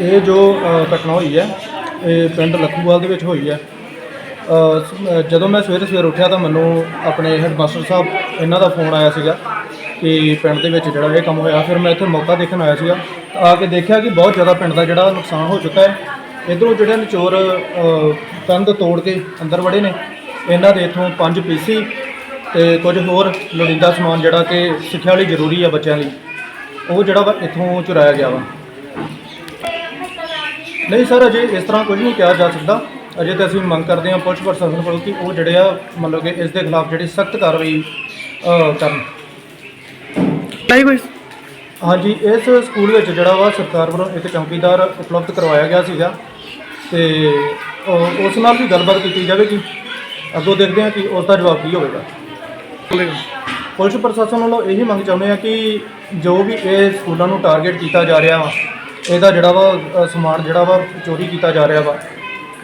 ਇਹ ਜੋ ਘਟਨਾ ਹੋਈ ਹੈ, ਇਹ ਪਿੰਡ ਲੱਖੂਵਾਲ ਦੇ ਵਿੱਚ ਹੋਈ ਹੈ। ਜਦੋਂ ਮੈਂ ਸਵੇਰੇ ਸਵੇਰ ਉੱਠਿਆ ਤਾਂ ਮੈਨੂੰ ਆਪਣੇ ਹੈਡਮਾਸਟਰ ਸਾਹਿਬ ਇਹਨਾਂ ਦਾ ਫੋਨ ਆਇਆ ਸੀਗਾ ਕਿ ਪਿੰਡ ਦੇ ਵਿੱਚ ਜਿਹੜਾ ਇਹ ਕੰਮ ਹੋਇਆ। ਫਿਰ ਮੈਂ ਇੱਥੇ ਮੌਕਾ ਦੇਖਣ ਆਇਆ ਸੀਗਾ। ਆ ਕੇ ਦੇਖਿਆ ਕਿ ਬਹੁਤ ਜ਼ਿਆਦਾ ਪਿੰਡ ਦਾ ਜਿਹੜਾ ਨੁਕਸਾਨ ਹੋ ਚੁੱਕਾ ਹੈ। ਇਧਰੋਂ ਜਿਹੜੇ ਨੇ ਚੋਰ ਕੰਧ ਤੋੜ ਕੇ ਅੰਦਰ ਵੜੇ ਨੇ, ਇਹਨਾਂ ਦੇ ਇਥੋਂ ਪੰਜ ਪੀਸੀ ਤੇ ਕੁਝ ਹੋਰ ਲੋੜੀਂਦਾ ਸਮਾਨ ਜਿਹੜਾ ਕਿ ਸਿੱਖਿਆ ਲਈ ਜ਼ਰੂਰੀ ਆ ਬੱਚਿਆਂ ਲਈ, ਉਹ ਜਿਹੜਾ ਵਾ ਇੱਥੋਂ ਚੁਰਾਇਆ ਗਿਆ ਵਾ। ਨਹੀਂ ਸਰ ਅਜੇ ਇਸ ਤਰ੍ਹਾਂ ਕੁਝ ਨਹੀਂ ਕਿਹਾ ਜਾ ਸਕਦਾ। ਅਜੇ ਤਾਂ ਅਸੀਂ ਮੰਗ ਕਰਦੇ ਹਾਂ ਪੁਲਿਸ ਪ੍ਰਸ਼ਾਸਨ ਕੋਲੋਂ ਕਿ ਉਹ ਜਿਹੜੇ ਆ ਮਤਲਬ ਕਿ ਇਸ ਦੇ ਖਿਲਾਫ ਜਿਹੜੀ ਸਖਤ ਕਾਰਵਾਈ ਅ, ਕਰਨ। ਕੋਈ। ਹਾਂਜੀ ਇਸ ਸਕੂਲ ਵਿੱਚ ਜਿਹੜਾ ਵਾ ਸਰਕਾਰ ਵੱਲੋਂ ਇੱਕ ਚੌਕੀਦਾਰ ਉਪਲਬਧ ਕਰਵਾਇਆ ਗਿਆ ਸੀਗਾ ਤੇ ਉਸ ਨਾਲ ਵੀ ਗੱਲਬਾਤ ਕੀਤੀ ਜਾਵੇਗੀ ਅੱਗੋਂ ਦੇਖਦੇ ਹਾਂ ਕਿ ਉਸ ਦਾ ਜਵਾਬ ਕੀ ਹੋਵੇਗਾ। ਪੁਲਿਸ ਪ੍ਰਸ਼ਾਸਨ ਵੱਲੋਂ ਇਹੀ ਮੰਗ ਚਾਹੁੰਦੇ ਆ ਕਿ ਜੋ ਵੀ ਇਹ ਸਕੂਲਾਂ ਨੂੰ ਟਾਰਗੇਟ ਕੀਤਾ ਜਾ ਰਿਹਾ ਵਾ ਇਹਦਾ ਜਿਹੜਾ ਵਾ ਅ, ਸਮਾਨ ਜਿਹੜਾ ਵਾ ਚੋਰੀ ਕੀਤਾ ਜਾ ਰਿਹਾ ਵਾ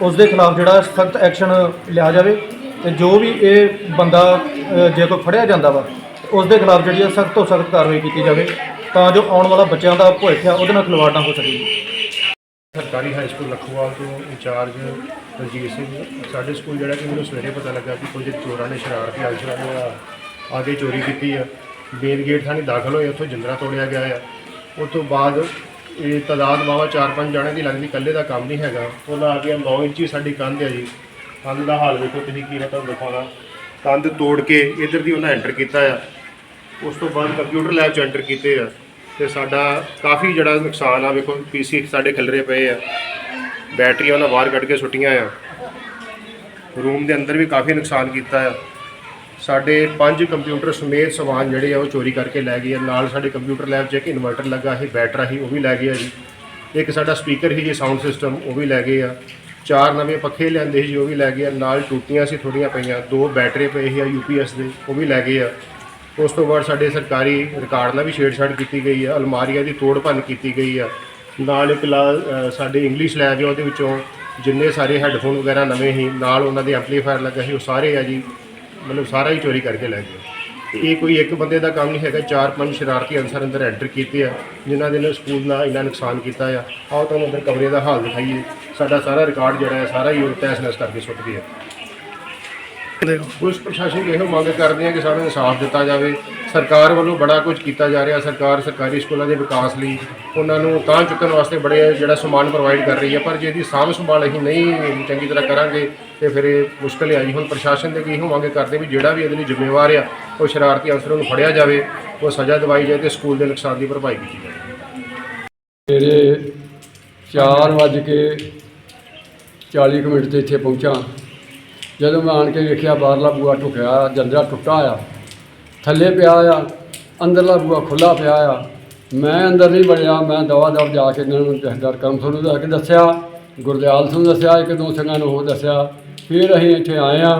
ਉਸ ਦੇ ਖਿਲਾਫ ਜਿਹੜਾ ਸਖਤ ਐਕਸ਼ਨ ਲਿਆ ਜਾਵੇ ਤੇ ਜੋ ਵੀ ਇਹ ਬੰਦਾ ਅ, ਜੇ ਕੋਈ ਫੜਿਆ ਜਾਂਦਾ ਵਾ ਉਸ ਦੇ ਖਿਲਾਫ ਜਿਹੜੀ ਸਖਤ ਤੋਂ ਸਖਤ ਕਾਰਵਾਈ ਕੀਤੀ ਜਾਵੇ ਤਾਂ ਜੋ ਆਉਣ ਵਾਲਾ ਬੱਚਿਆਂ ਦਾ ਭਵਿੱਖ ਆ ਉਹਦੇ ਨਾਲ ਖਿਲਵਾੜ ਨਾ ਹੋ ਸਕੇ। ਸਰਕਾਰੀ ਹਾਈ ਸਕੂਲ ਲਖੋਵਾਲ ਤੋਂ ਇੰਚਾਰਜ ਰਣਜੀਤ ਸਿੰਘ ਸਾਡੇ ਸਕੂਲ ਜਿਹੜਾ ਕਿ ਮੈਨੂੰ ਸਵੇਰੇ ਪਤਾ ਲੱਗਾ ਕਿ ਕੁਝ ਚੋਰਾਂ ਨੇ ਸ਼ਰਾਰਤੀ ਅਨਸਰਾਂ ਨੇ ਆ ਕੇ ਚੋਰੀ ਕੀਤੀ ਆ। ਮੇਨ ਗੇਟ ਥਾਣੀ ਦਾਖਲ ਹੋਏ ਉੱਥੋਂ ਜਿੰਦਰਾ ਤੋੜਿਆ ਗਿਆ ਆ। ਉਸ ਤੋਂ ਬਾਅਦ ਇਹ ਤਾਦਾਦ ਵਾਵਾ 4-5 ਜਣਿਆਂ ਦੀ ਲੱਗਦੀ, ਇਕੱਲੇ ਦਾ ਕੰਮ ਨਹੀਂ ਹੈਗਾ। ਉਹਨਾਂ ਆ ਕੇ 9 ਇੰਚੀ ਸਾਡੀ ਕੰਧ ਹੈ ਜੀ। ਕੰਧ ਦਾ ਹਾਲ ਵੇਖੋ ਤੁਸੀਂ ਕੀ ਮੈਂ ਤੁਹਾਨੂੰ ਦਿਖਾਉਣਾ ਕੰਧ ਤੋੜ ਕੇ ਇਧਰ ਦੀ ਉਹਨਾਂ ਐਂਟਰ ਕੀਤਾ ਆ। ਉਸ ਤੋਂ ਬਾਅਦ ਕੰਪਿਊਟਰ ਲੈਬ ਚ ਐਂਟਰ ਕੀਤੇ ਆ। ਤੇ ਸਾਡਾ ਕਾਫੀ ਜਿਹੜਾ ਨੁਕਸਾਨ ਆ, ਵੇਖੋ ਪੀਸੀ ਸਾਡੇ ਖਿਲਰੇ ਪਏ ਆ। ਬੈਟਰੀਆਂ ਉਹਨਾਂ ਬਾਹਰ ਕੱਢ ਕੇ ਸੁੱਟੀਆਂ ਆ। ਰੂਮ ਦੇ ਅੰਦਰ ਵੀ ਕਾਫੀ ਨੁਕਸਾਨ ਕੀਤਾ ਆ। ਸਾਡੇ ਪੰਜ ਕੰਪਿਊਟਰ ਸਮੇਤ ਸਮਾਨ ਜਿਹੜੇ ਆ ਉਹ ਚੋਰੀ ਕਰਕੇ ਲੈ ਗਏ ਆ। ਨਾਲ ਸਾਡੇ ਕੰਪਿਊਟਰ ਲੈਬ 'ਚ ਇੱਕ ਇਨਵਰਟਰ ਲੱਗਾ ਸੀ ਬੈਟਰਾ ਸੀ ਉਹ ਵੀ ਲੈ ਗਏ ਆ ਜੀ। ਇੱਕ ਸਾਡਾ ਸਪੀਕਰ ਸੀ ਜੀ ਸਾਊਂਡ ਸਿਸਟਮ ਉਹ ਵੀ ਲੈ ਗਏ ਆ। ਚਾਰ ਨਵੇਂ ਪੱਖੇ ਲਿਆਂਦੇ ਸੀ ਜੀ ਉਹ ਵੀ ਲੈ ਗਏ ਆ। ਨਾਲ ਟੂਟੀਆਂ ਸੀ ਥੋੜੀਆਂ ਪਈਆਂ ਦੋ ਬੈਟਰੇ ਪਏ ਸੀ ਆ ਯੂਪੀਐਸ ਦੇ ਉਹ ਵੀ ਲੈ ਗਏ ਆ। ਉਸ ਤੋਂ ਬਾਅਦ ਸਾਡੇ ਸਰਕਾਰੀ ਰਿਕਾਰਡ ਨਾਲ ਵੀ ਛੇੜਛਾੜ ਕੀਤੀ ਗਈ ਆ ਅਲਮਾਰੀਆਂ ਦੀ ਤੋੜ ਭੰਨ ਕੀਤੀ ਗਈ ਆ। ਨਾਲ ਇੱਕ ਲਾ ਅ, ਸਾਡੇ ਇੰਗਲਿਸ਼ ਲੈਬ ਆ ਉਹਦੇ ਵਿੱਚੋਂ ਜਿੰਨੇ ਸਾਰੇ ਹੈੱਡਫੋਨ ਵਗੈਰਾ ਨਵੇਂ ਸੀ ਨਾਲ ਉਹਨਾਂ ਦੇ ਐਂਪਲੀਫਾਇਰ ਲੱਗਾ ਸੀ ਉਹ ਸਾਰੇ ਆ ਜੀ। ਮਤਲਬ ਸਾਰਾ ਹੀ ਚੋਰੀ ਕਰਕੇ ਲੈ ਗਏ। ਇਹ ਕੋਈ ਇੱਕ ਬੰਦੇ ਦਾ ਕੰਮ ਨਹੀਂ ਹੈਗਾ ਚਾਰ ਪੰਜ ਸ਼ਰਾਰਤੀ ਅਨਸਰ ਅੰਦਰ ਐਂਟਰ ਕੀਤੇ ਆ ਜਿਨ੍ਹਾਂ ਦੇ ਨਾਲ ਸਕੂਲ ਦਾ ਇੰਨਾ ਨੁਕਸਾਨ ਕੀਤਾ ਆ। ਆਓ ਤੁਹਾਨੂੰ ਅੰਦਰ ਕਮਰੇ ਦਾ ਹਾਲ ਦਿਖਾਈਏ। ਸਾਡਾ ਸਾਰਾ ਰਿਕਾਰਡ ਜਿਹੜਾ ਹੈ ਸਾਰਾ ਹੀ ਉਹ ਤਹਿਸ-ਨਹਿਸ ਕਰਕੇ ਸੁੱਟ ਗਿਆ ਪੁਲਿਸ ਪ੍ਰਸ਼ਾਸਨ ਇਹੋ ਮੰਗ ਕਰਦੇ ਆ ਕਿ ਸਾਨੂੰ ਇਨਸਾਫ ਦਿੱਤਾ ਜਾਵੇ। ਸਰਕਾਰ ਵੱਲੋਂ ਬੜਾ ਕੁਝ ਕੀਤਾ ਜਾ ਰਿਹਾ। ਸਰਕਾਰ ਸਰਕਾਰੀ ਸਕੂਲਾਂ ਦੇ ਵਿਕਾਸ ਲਈ ਉਹਨਾਂ ਨੂੰ ਤਾਂ ਚੁੱਕਣ ਵਾਸਤੇ ਬੜੇ ਜਿਹੜਾ ਸਮਾਨ ਪ੍ਰੋਵਾਈਡ ਕਰ ਰਹੀ ਹੈ। ਪਰ ਜੇ ਇਹਦੀ ਸਾਂਭ ਸੰਭਾਲ ਅਸੀਂ ਨਹੀਂ ਚੰਗੀ ਤਰ੍ਹਾਂ ਕਰਾਂਗੇ ਤੇ ਫਿਰ ਇਹ ਮੁਸ਼ਕਲ ਆਈ ਹੁਣ ਪ੍ਰਸ਼ਾਸਨ ਦੇ ਕੀ ਇਹੋ ਮੰਗ ਕਰਦੇ ਵੀ ਜਿਹੜਾ ਵੀ ਇਹਦੇ ਲਈ ਜ਼ਿੰਮੇਵਾਰ ਆ, ਉਹ ਸ਼ਰਾਰਤੀ ਅਨਸਰਾਂ ਨੂੰ ਫੜਿਆ ਜਾਵੇ, ਉਹ ਸਜ਼ਾ ਦਿਵਾਈ ਜਾਵੇ ਤੇ ਸਕੂਲ ਦੇ ਨੁਕਸਾਨ ਦੀ ਭਰਪਾਈ ਕੀਤੀ ਜਾਵੇ। ਮੇਰੇ ਚਾਰ ਵੱਜ ਕੇ 40 ਕੁ ਮਿੰਟ ਤੇ ਇੱਥੇ ਪਹੁੰਚਾ। ਜਦੋਂ ਮੈਂ ਆਣ ਕੇ ਵੇਖਿਆ, ਬਾਹਰਲਾ ਬੂਆ ਟੁਕਿਆ ਜੰਦਰਾ ਟੁੱਟਾ ਆ। ਥੱਲੇ ਪਿਆ ਆ ਅੰਦਰਲਾ ਬੂਆ ਖੁੱਲਾ ਪਿਆ ਆ। ਮੈਂ ਅੰਦਰ ਨਹੀਂ ਵੜਿਆ ਮੈਂ ਦਵਾ ਦਵ ਜਾ ਕੇ ਇਹਨਾਂ ਨੂੰ ਜਹਦਰ ਕੰਮ ਤੁਹਾਨੂੰ ਜਾ ਕੇ ਦੱਸਿਆ ਗੁਰਦਿਆਲ ਸਿੰਘ ਨੂੰ ਦੱਸਿਆ ਇੱਕ ਦੋ ਸਿੰਘਾਂ ਨੂੰ ਉਹ ਦੱਸਿਆ। ਫਿਰ ਅਸੀਂ ਇੱਥੇ ਆਏ ਆ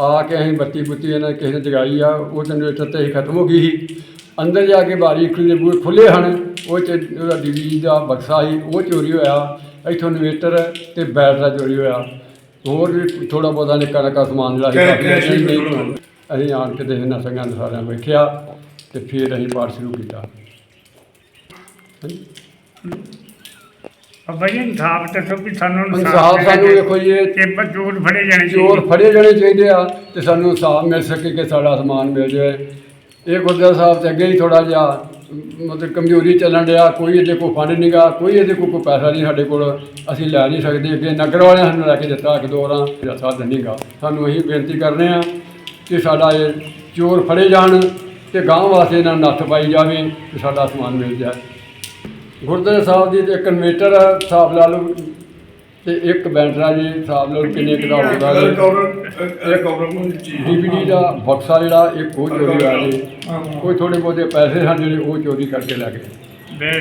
ਆ ਕੇ ਅਸੀਂ ਬੱਤੀ ਬੁੱਤੀ ਇਹਨਾਂ ਕਿਸੇ ਨੇ ਜਗਾਈ ਆ ਉਹ ਜਨਰੇਟਰ ਤੇ ਹੀ ਖਤਮ ਹੋ ਗਈ ਸੀ। ਅੰਦਰ ਜਾ ਕੇ ਬਾਰੀ ਖੁੱਲੇ ਬੂਹੇ ਖੁੱਲੇ ਹਨ ਉਹ ਚ ਉਹਦਾ ਡੀਵੀ ਦਾ ਬਕਸਾ ਸੀ ਉਹ ਚੋਰੀ ਹੋਇਆ। ਇੱਥੋਂ ਇਨਵੇਟਰ ਤੇ ਬੈਟਰਾ ਚੋਰੀ ਹੋਇਆ। ਹੋਰ ਵੀ ਥੋੜਾ ਬਹੁਤਾ ਨਿੱਕਾ ਨਿੱਕਾ ਸਮਾਨ ਜਿਹੜਾ ਸੀ ਨਹੀਂ ਅਸੀਂ ਆਣ ਕੇ ਤੇ ਇਹਨਾਂ ਸੰਗਾਂ ਨੂੰ ਸਾਰਿਆਂ ਨੂੰ ਵੇਖਿਆ ਤੇ ਫਿਰ ਅਸੀਂ ਪਾਠ ਸ਼ੁਰੂ ਕੀਤਾ। ਅੱਬਾ ਜੀ ਇਨਸਾਫ ਦੱਸੋ ਵੀ ਸਾਨੂੰ ਇਨਸਾਫ ਸਾਨੂੰ ਵੇਖੋ ਜੀ ਇਹ ਕਿ ਬਚੂਰ ਫੜੇ ਜਾਣੇ ਚੋਰ ਫੜੇ ਜਾਣੇ ਚਾਹੀਦੇ ਆ ਤੇ ਸਾਨੂੰ ਇਨਸਾਫ ਮਿਲ ਸਕੇ ਕਿ ਸਾਡਾ ਸਮਾਨ ਮਿਲ ਜਾਏ ਇਹ ਗੁਰਦੁਆਰਾ ਸਾਹਿਬ ਤੇ ਅੱਗੇ ਹੀ ਥੋੜਾ ਜਿਹਾ ਮਤਲਬ ਕਮਜ਼ੋਰੀ ਚੱਲਣ ਡਿਆ ਕੋਈ ਇਹਦੇ ਕੋਲ ਫੰਡ ਨਹੀਂਗਾ ਕੋਈ ਇਹਦੇ ਕੋਲ ਕੋਈ ਪੈਸਾ ਨਹੀਂ ਸਾਡੇ ਕੋਲ ਅਸੀਂ ਲੈ ਨਹੀਂ ਸਕਦੇ। ਅੱਗੇ ਨਗਰ ਵਾਲਿਆਂ ਸਾਨੂੰ ਲੈ ਕੇ ਦਿੱਤਾ ਇੱਕ ਦੋ ਇਹਦਾ ਸਾਧਨ ਨਹੀਂਗਾ ਸਾਨੂੰ ਇਹੀ ਬੇਨਤੀ ਕਰਨੇ ਆ ਕਿ ਸਾਡਾ ਇਹ ਚੋਰ ਫੜੇ ਜਾਣ ਤੇ ਗਾਂਵ ਵਾਸਤੇ ਇਹਨਾਂ ਨੂੰ ਨੱਥ ਪਾਈ ਜਾਵੇ ਤੇ ਸਾਡਾ ਸਮਾਨ ਮਿਲ ਜਾਏ। ਗੁਰਦੁਆਰਾ ਸਾਹਿਬ ਦੀ ਤੇ ਇੱਕ ਇਨਵੇਟਰ ਹਿਸਾਬ ਲਾ ਲਓ ਤੇ ਇੱਕ ਬੈਟਰਾ ਜੀ ਹਿਸਾਬ ਲਾ ਲਓ ਕਿੰਨੇ ਕੁ ਦਾ ਹੋਊਗਾ ਜੀ। ਡੀਵੀਡੀ ਦਾ ਬਕਸਾ ਜਿਹੜਾ ਇੱਕ ਉਹ ਚੋਰੀ ਹੋਇਆ ਜੀ। ਕੋਈ ਥੋੜੇ ਬਹੁਤੇ ਪੈਸੇ ਹਨ ਜਿਹੜੇ ਉਹ ਚੋਰੀ ਕਰਕੇ ਲੈ ਗਏ।